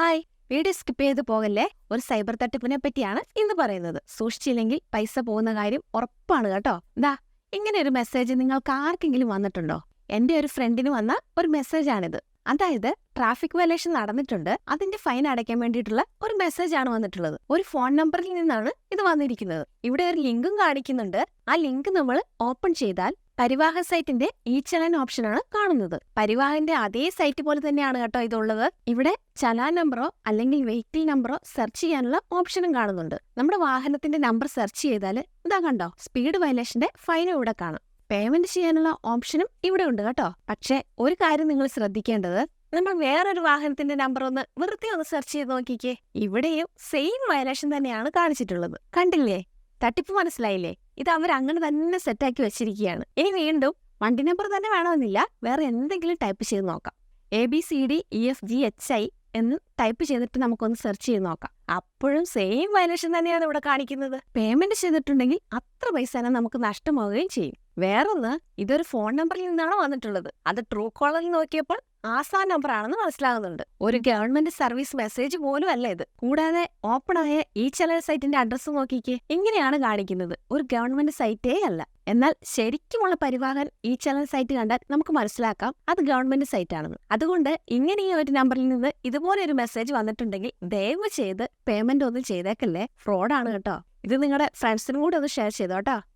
Hi. Video skip ചെയ്ത് പോകല്ലേ? ഒരു സൈബർ തട്ടിപ്പിനെ പറ്റിയാണ് ഇന്ന് പറയുന്നത്. സൂക്ഷിച്ചില്ലെങ്കിൽ പൈസ പോകുന്ന കാര്യം ഉറപ്പാണ് കേട്ടോ. ദാ ഇങ്ങനെ ഒരു മെസ്സേജ് നിങ്ങൾക്ക് ആർക്കെങ്കിലും വന്നിട്ടുണ്ടോ? എന്റെ ഒരു ഫ്രണ്ടിന് വന്ന ഒരു മെസ്സേജാണിത് അതായത് ട്രാഫിക് വയലേഷൻ നടന്നിട്ടുണ്ട്. അതിന്റെ ഫൈൻ അടയ്ക്കാൻ വേണ്ടിയിട്ടുള്ള ഒരു മെസ്സേജ് ആണ് വന്നിട്ടുള്ളത്. ഒരു ഫോൺ നമ്പറിൽ നിന്നാണ് ഇത് വന്നിരിക്കുന്നത്. ഇവിടെ ഒരു ലിങ്കും കാണിക്കുന്നുണ്ട്. ആ ലിങ്ക് നമ്മൾ ഓപ്പൺ ചെയ്താൽ പരിവാഹൻ സൈറ്റിന്റെ ഈ ചലാൻ ഓപ്ഷനാണ് കാണുന്നത്. പരിവാഹന്റെ അതേ സൈറ്റ് പോലെ തന്നെയാണ് കേട്ടോ ഇതുള്ളത്. ഇവിടെ ചലാൻ നമ്പറോ അല്ലെങ്കിൽ വെഹിക്കിൾ നമ്പറോ സെർച്ച് ചെയ്യാനുള്ള ഓപ്ഷനും കാണുന്നുണ്ട്. നമ്മുടെ വാഹനത്തിന്റെ നമ്പർ സെർച്ച് ചെയ്താൽ ഇതാ കണ്ടോ സ്പീഡ് വയലേഷന്റെ ഫൈനും ഇവിടെ കാണാം. പേയ്മെന്റ് ചെയ്യാനുള്ള ഓപ്ഷനും ഇവിടെ ഉണ്ട് കേട്ടോ. പക്ഷേ ഒരു കാര്യം നിങ്ങൾ ശ്രദ്ധിക്കേണ്ടത് നമ്മൾ വേറൊരു വാഹനത്തിന്റെ നമ്പർ ഒന്ന് വെറുതെ ഒന്ന് സെർച്ച് ചെയ്ത് നോക്കിക്കേ. ഇവിടെയും സെയിം വയലേഷൻ തന്നെയാണ് കാണിച്ചിട്ടുള്ളത്. കണ്ടില്ലേ? തട്ടിപ്പ് മനസ്സിലായില്ലേ? ഇത് അവർ അങ്ങനെ തന്നെ സെറ്റാക്കി വെച്ചിരിക്കുകയാണ് ഇനി വീണ്ടും വണ്ടി നമ്പർ തന്നെ വേണമെന്നില്ല. വേറെ എന്തെങ്കിലും ടൈപ്പ് ചെയ്ത് നോക്കാം. A B C D E F G H I എന്ന് ടൈപ്പ് ചെയ്തിട്ട് നമുക്കൊന്ന് സെർച്ച് ചെയ്ത് നോക്കാം. അപ്പോഴും സെയിം വയലേഷൻ തന്നെയാണ് ഇവിടെ കാണിക്കുന്നത്. പേയ്മെന്റ് ചെയ്തിട്ടുണ്ടെങ്കിൽ അത്ര പൈസ നമുക്ക് നഷ്ടമാവുകയും ചെയ്യും. വേറൊന്ന് ഇതൊരു ഫോൺ നമ്പറിൽ നിന്നാണ് വന്നിട്ടുള്ളത്. അത് ട്രൂ കോളറിൽ നോക്കിയപ്പോൾ ആസാ നമ്പർ ആണെന്ന് മനസ്സിലാകുന്നുണ്ട്. ഒരു ഗവൺമെന്റ് സർവീസ് മെസ്സേജ് പോലും അല്ല ഇത്. കൂടാതെ ഓപ്പൺ ആയ ഈ ചലൽ സൈറ്റിന്റെ അഡ്രസ്സ് നോക്കിക്കേ. ഇങ്ങനെയാണ് കാണിക്കുന്നത്. ഒരു ഗവൺമെന്റ് സൈറ്റേ അല്ല. എന്നാൽ ശരിക്കുമുള്ള പരിവാഹൻ ഈ ചാനൽ സൈറ്റ് കണ്ടാൽ നമുക്ക് മനസ്സിലാക്കാം. അത് ഗവൺമെന്റ് സൈറ്റ് ആണെന്ന് അതുകൊണ്ട് ഇങ്ങനെ ഈ ഒരു നമ്പറിൽ നിന്ന് ഇതുപോലെ ഒരു മെസ്സേജ് വന്നിട്ടുണ്ടെങ്കിൽ ദയവ് ചെയ്ത് പേയ്മെന്റ് ഒന്നും ചെയ്തേക്കല്ലേ. ഫ്രോഡാണ് കേട്ടോ. ഇത് നിങ്ങളുടെ ഫ്രണ്ട്സിനും കൂടെ ഒന്ന് ഷെയർ ചെയ്തോ കേട്ടോ